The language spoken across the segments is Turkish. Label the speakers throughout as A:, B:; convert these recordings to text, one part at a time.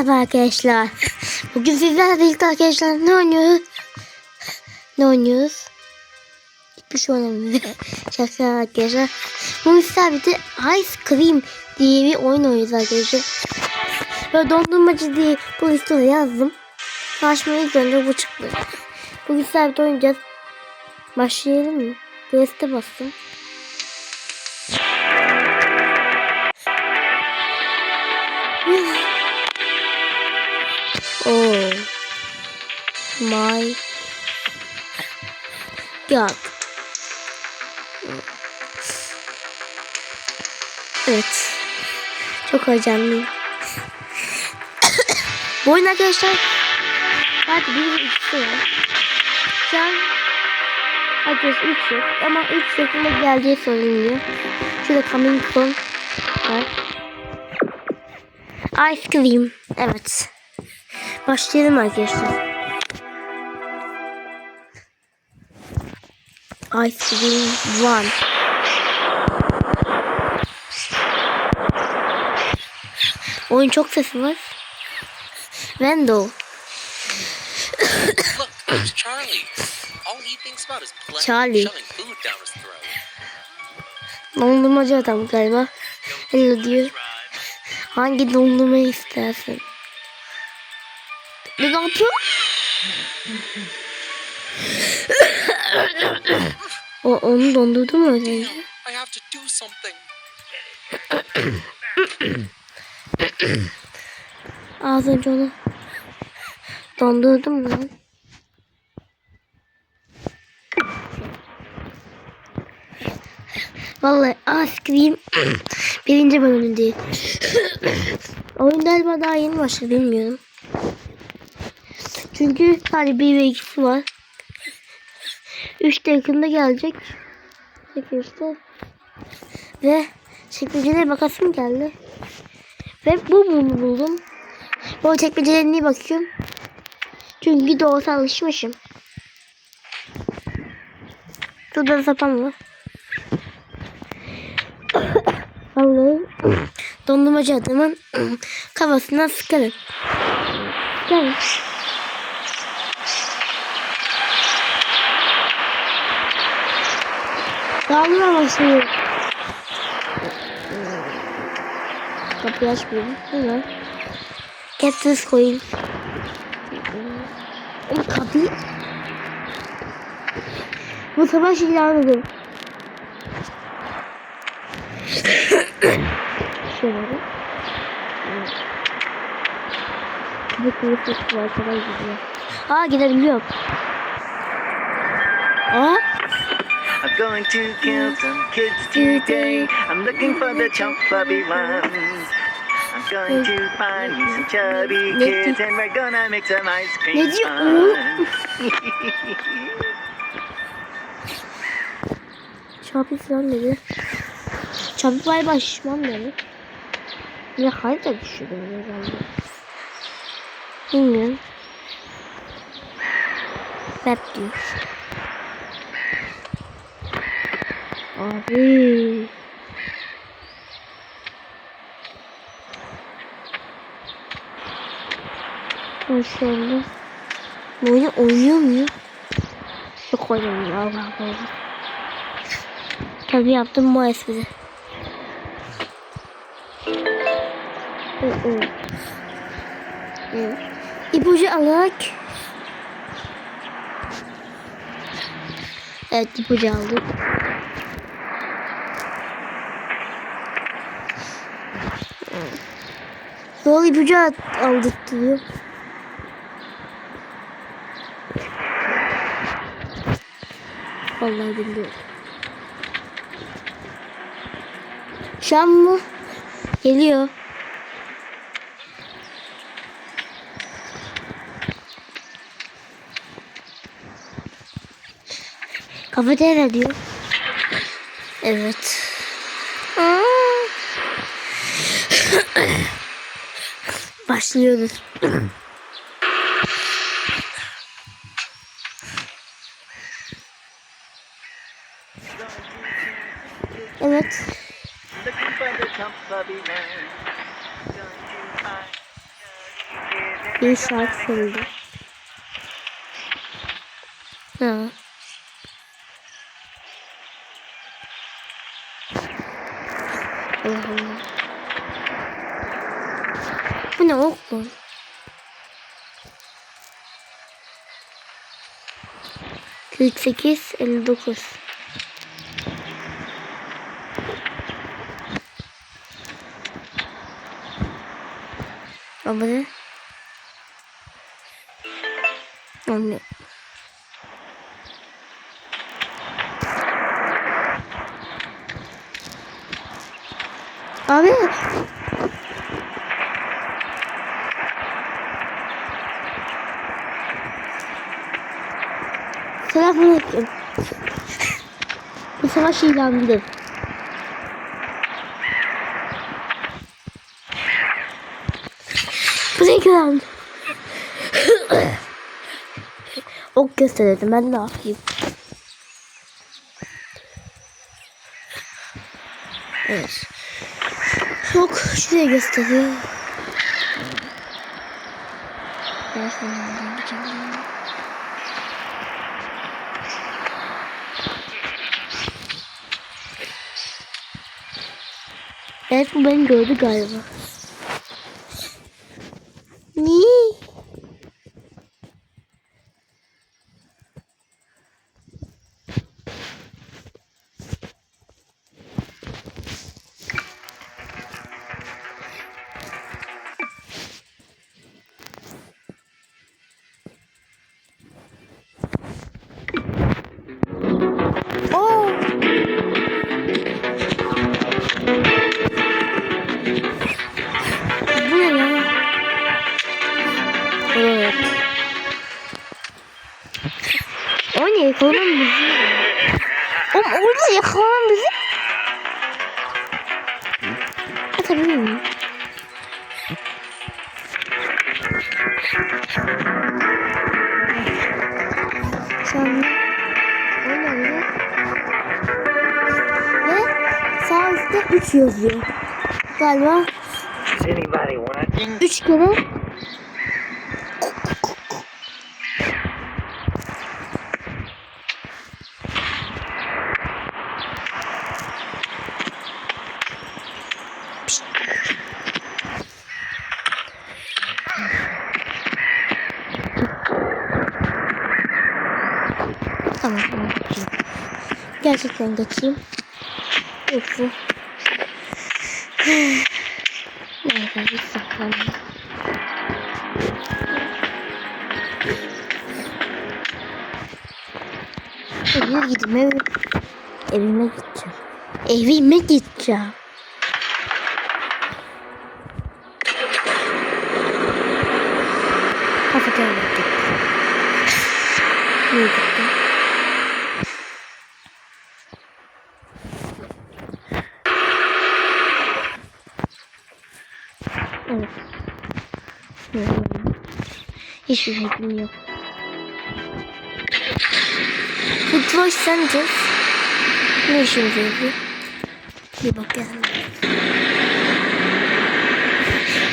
A: Merhaba arkadaşlar. Bugün sizlerle birlikte arkadaşlar ne oynuyoruz? Ne oynuyoruz? Hiçbir şey oynamıyoruz. Şaka arkadaşlar. Bu sabiti Ice Cream diye bir oyun oynuyoruz arkadaşlar. Böyle dondurmacı diye bu listeye yazdım. Karşıma ilk önce bu çıktı. Bugün sabit oynayacağız. Başlayalım mı? Quest'e bastım. My god. Evet. Çok heyecanlıyım. Bu oyun arkadaşlar Hadi bir ve ikisi var. Şu an Arkadaşlar 3 yok ama 3 şeklinde geleceği söyleniyor. Şurada coming from var. Ice cream. Evet. Başlayalım arkadaşlar. Ice cream one. Oyun çok sesi var.
B: There's Charlie.
A: Dondurmacı adam galiba. Hello diyor. Hangi dondurmayı istersin? Ne yapıyor? O onu dondurdu mu az önce? Az önce onu dondurdum mu lan? Vallahi Ice Cream birinci bölümü değil. Oyun galiba daha yeni başladı bilmiyorum. Çünkü sadece bir ve ikisi var. Üç de yakında gelecek. Çekilişte. Ve çekmecelere bakasım geldi. Ve bu bunu buldum. Bu çekmecelere niye bakıyorum? Çünkü doğrusu alışmışım. Şurada da sapan var. Vallahi dondurmacı adamın kafasından sıkarım. Gel. Dağılma başlıyor. Kapıyı açmıyorum. Var? Cactus koyayım. Oğlum kapıyı... Bu savaş ilan edin. Şöyle. Bu kılıfı var kadar gidiyor. Aa gidebiliyorum. Aa
C: going to kill some kids today. I'm looking for the chump puppy ones. I'm going to find me some chubby kids and we're gonna make some ice cream fun.
A: Çarpı falan dedi. Bay bay şişman dedi. Ne harita düşürdü herhalde. Bilmiyorum. Bep diyor. Abi. Maşallah. Bu oyunu oynuyor muyum? Yok oynamıyor. Allah Allah. Tabii yaptım bu espri. İpucu alarak Evet ipucu aldık. İpucu aldık diyor. Vallahi bilmiyorum. Şam mı? Geliyor. Kafeterya diyor. Evet. Aa. Başlıyoruz. Evet.
C: Looking for the chump puppy ones. Going to find
A: Bir şarkı söyledi. Ha. 48 59 Ama ne? Anne. Abi Selamünaleyküm. Bu savaş ilanıdır. Güzel. ok gösterdim ben ne yapayım. Evet. Yok şuraya gösteriyor. Ben sana nereden bakayım? Evet bu beni gördü galiba. Orada yakalanan bizi? Atabilir miyim? Anda oynandı. Ve sağ üstte 3 yazıyor. Galiba
C: Is anybody watching?
A: 3 kere Tamam, tamam geçeyim. Gerçekten geçeyim. Yoksa... Neyse, hiç saklanmayayım. Evime gideyim, eve. Evime gideceğim. Evime gideceğim. Kafeterya gittim. Niye gittim? Evet. Hmm. Hiçbir fikrim yok. Football Center. Ne işimize yarıyor? Bir bakalım.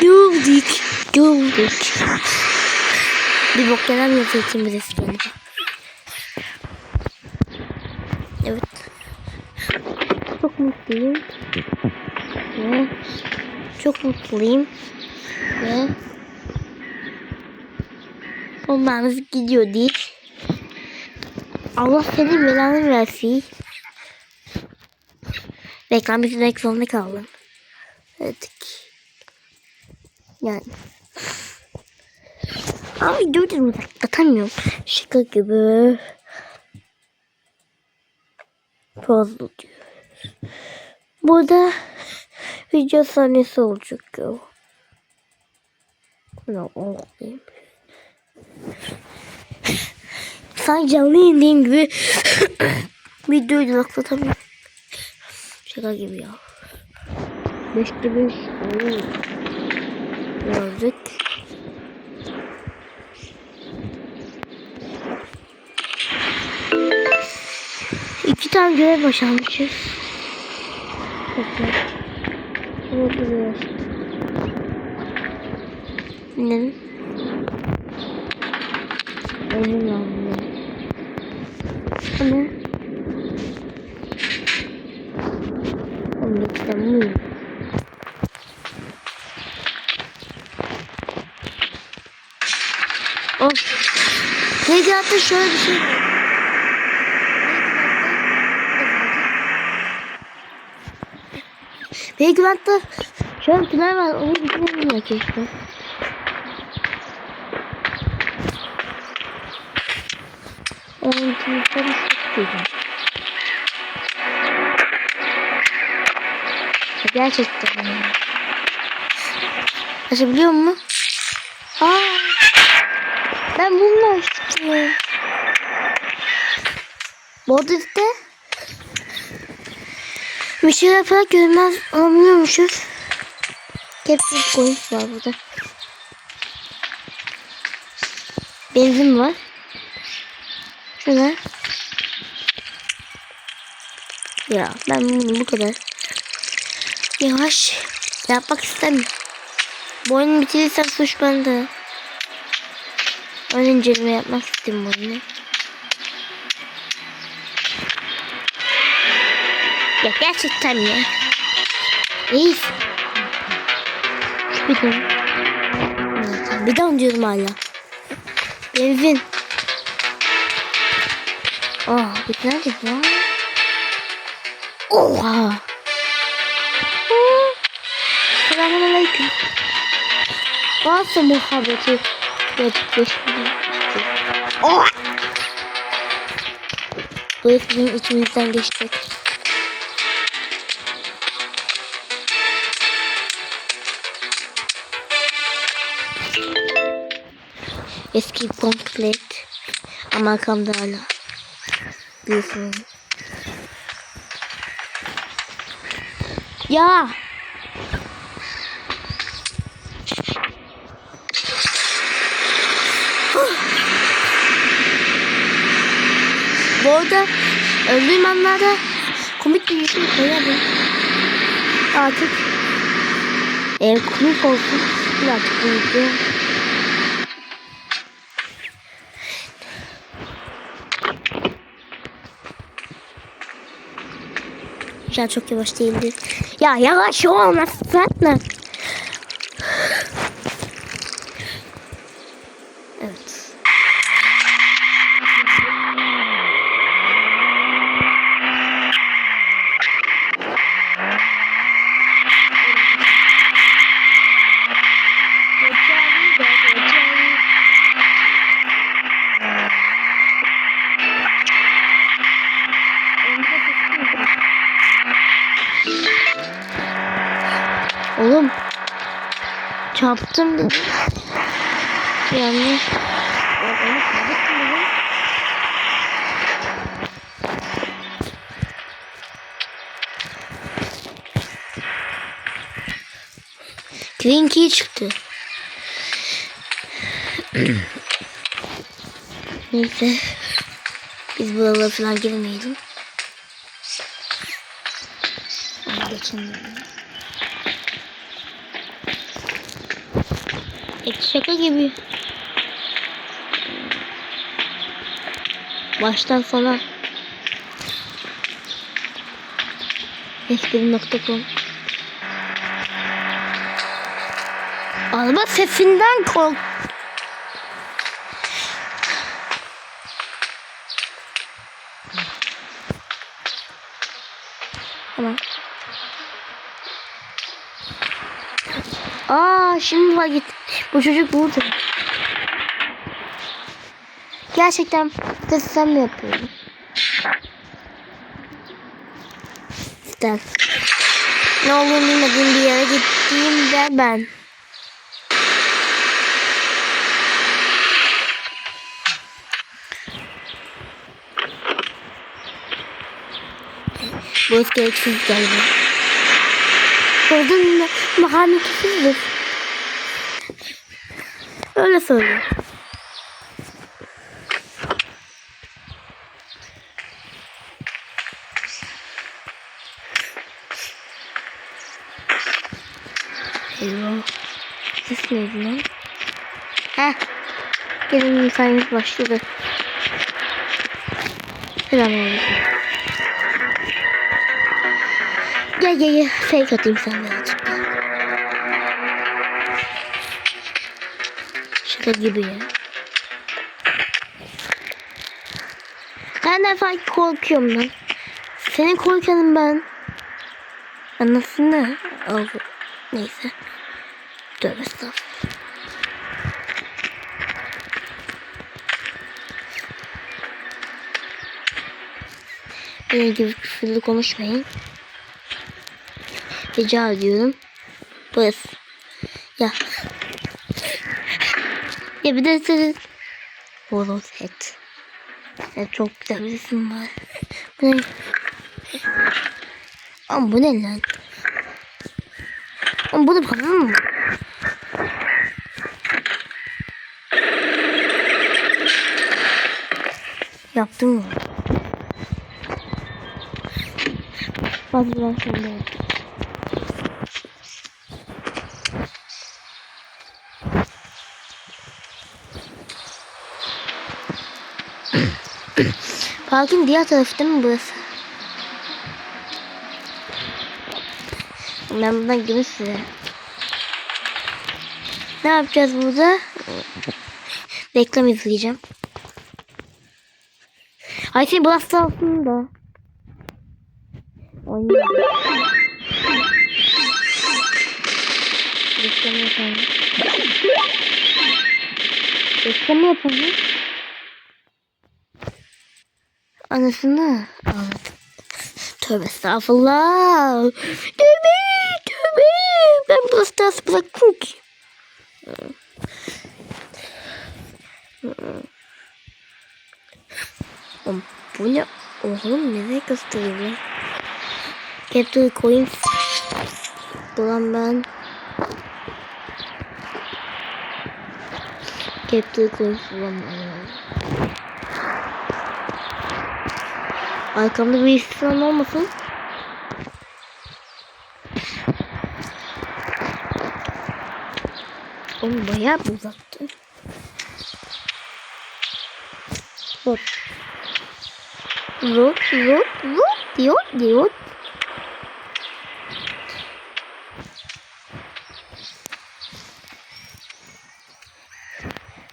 A: Gördük. Gördük. Bir bok kim bilir seni. Evet. Çok mutluyum. Ve çok mutluyum. Ve bombamız gidiyor değil. Allah senin belanı versin. Reklam bitirmek zorunda kaldım. Evet. Yani. Ama videoyu uzaklatamıyorum. Şaka gibi. Fazla diyor. Burada video sahnesi olacak ya. Ne olayım. Sanki canlı yayındayım gibi videoyu uzaklatamıyorum. Şaka gibi ya. Beşte beş. Oo. Birazcık. İki tane görev başarmışız. Bekle. Şurada duruyor. Ne? Emin olmuyor. Ama Onu istemiyorum. Of. Neydi hatta şöyle bir şey var. Hatta şöyle bir tünel var. Onu ya keşke. Tünelleri çok güzel. Gerçekten. Açabiliyor mu? Aa, ben bunu açtım. Modifte bir şey yaparak görmez olmuyormuşuz. Hepsi koymuş var burada. Benzin var. Şuna. Ya ben bunu bu kadar yavaş yapmak istemiyorum. Bu oyunu bitirirsem suç bende. Ön inceleme yapmak istedim bu oyunu. Ya gerçekten ya. İyi. Bidon. Evet, Bidon diyorum hala. Benzin. Bir nerede var? Oha. Selamünaleyküm. Bazı muhabbeti gerçekleştirdim. Oh! Bu hep bizim içimizden geçecek. Eski komplet. Ama arkamda hala. Büyüsün. Ya! Bu arada öldüğüm anlarda komik bir şey koyarım. Artık eğer komik olsun birazcık büyüdü. Şu an çok yavaş değildi. Ya yavaş olmaz zaten. Çarptım dedim. Yani Twinkie çıktı. Neyse. Biz buralara falan girmeyelim. Geçin. E, şaka gibi. Baştan sona. Espri.com Araba sesinden kork. Tamam. Aa şimdi bak git. Bu çocuk burada. Gerçekten mi yapıyorum? İşte. Ne olduğunu bilmediğim bir yere gittiğimde ben. Bu gereksiz galiba. Gördün mü? Öyle söylüyor. Eyvah. Ses neydi lan? Heh. Benim hikayemiz başladı. Selamünaleyküm. Gel gel gel. Fake atayım sana birazcık Şaka gibi. Ben de fark korkuyorum lan. Senin korkanım ben. Anlasın Al. Neyse. Tövbe estağfurullah. Benim gibi küfürlü konuşmayın. Rica ediyorum. Burası. Ya. Ya bir de senin. Horozet. Ya çok güzel bir isim var. Bu ne? Ama bu ne lan? Ama bu da kadın mı? Yaptın mı? Hadi ben şimdi. Parkın diğer tarafı değil mi burası? Ben buradan gireyim size. Ne yapacağız burada? Reklam izleyeceğim. Ay sen bu hasta aslında. Oynayalım. Reklam yapalım. Reklam yapalım. Anasını ağladım. Tövbe estağfurullah. Tövbe tövbe. Ben bu stars bıraktım ki. Oğlum bu ne? Oğlum nereye gösteriyor lan? Capture coins. Bulan ben. Capture bulan ben. Arkamda bir istisna olmasın. Oğlum bayağı bir uzattı. Hop. Rot, rot, rot diyor, diyor.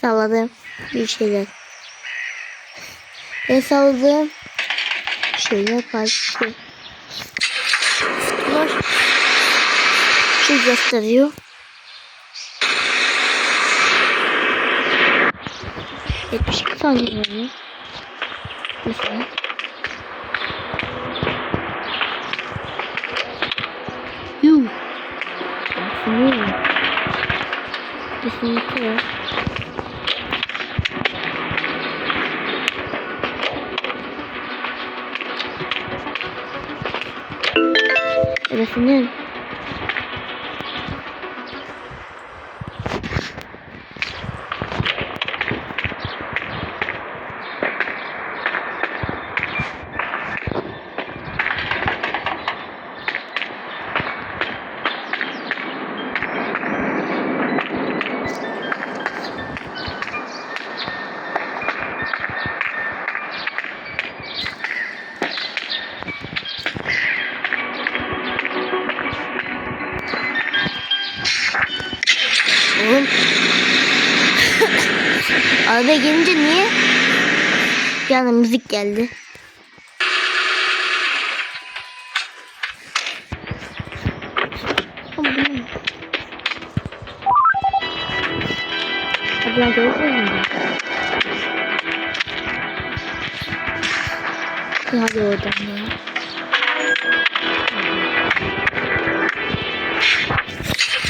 A: Salladım bir şeyler. Ben salladım şeyler farklı. Var. Şey gösteriyor. Yetmiş iki saniye oluyor. Mesela. Yuh. Good afternoon. Anda müzik geldi. Ben görüşürüz mü? Hadi oradan ya.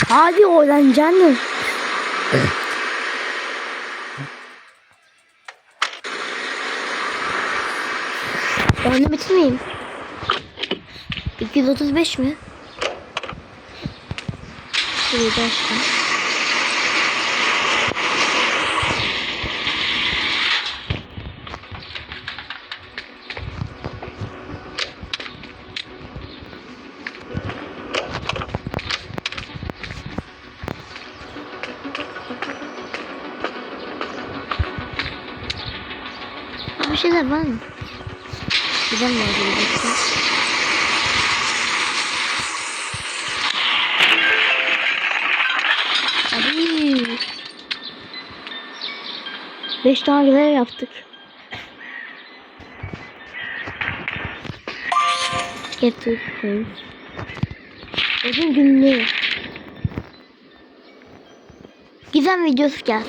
A: Hadi oradan canım. De bitirmeyeyim. 235 mi? Şurayı da açtım. bir şeyler var mı? Güzel mi oluyor? bakayım. Abi. Beş tane görev yaptık. Getir koy. Bugün günlüğü. Gizem videosu gel.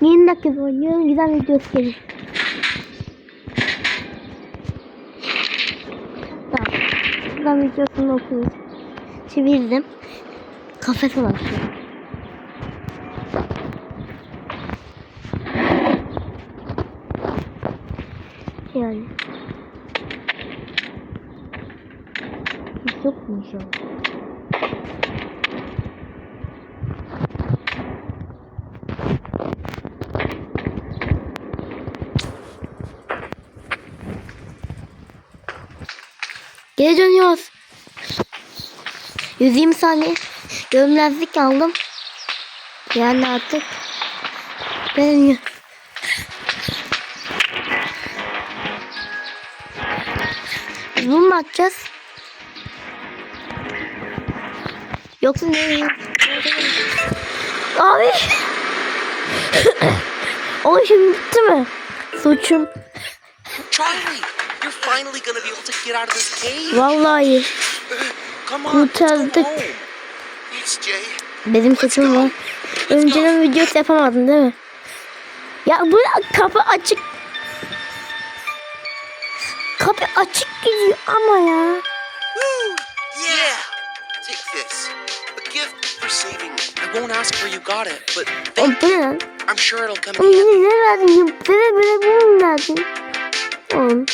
A: 20 dakika oynuyorum. Gizem videosu gelir. Tamam. Gizem videosunu okuyoruz. Çevirdim. Kafese başlıyor. Yani. Hiç yok mu şu an? Geri dönüyoruz. 120 saniye gömlezlik aldım. Yani artık ben Biz bunu mu atacağız? Yoksa ne? Abi. o şimdi bitti mi? Suçum.
B: Finally gonna be able to get out of this cave.
A: Vallahi
B: Come on,
A: kurtardık. Benim suçum var. Önceden videosu yapamadın değil mi? Ya bu kapı açık. Kapı açık gidiyor ama ya.
C: Yeah! Take this. A gift for saving me.
B: I won't ask where you got it, but thank
A: lan?
B: I'm sure it'll come in
A: ne verdin? Böyle böyle bunu verdin? Oğlum.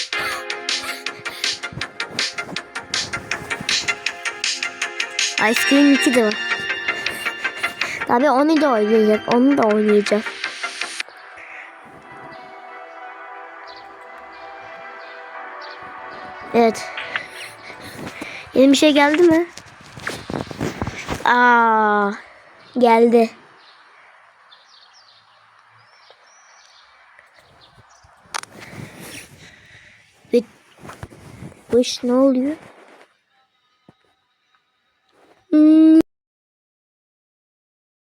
A: Ice Cream 2 de var. Tabii onu da oynayacak. Onu da oynayacak. Evet. Yeni bir şey geldi mi? Aa, geldi. Bu iş ne oluyor?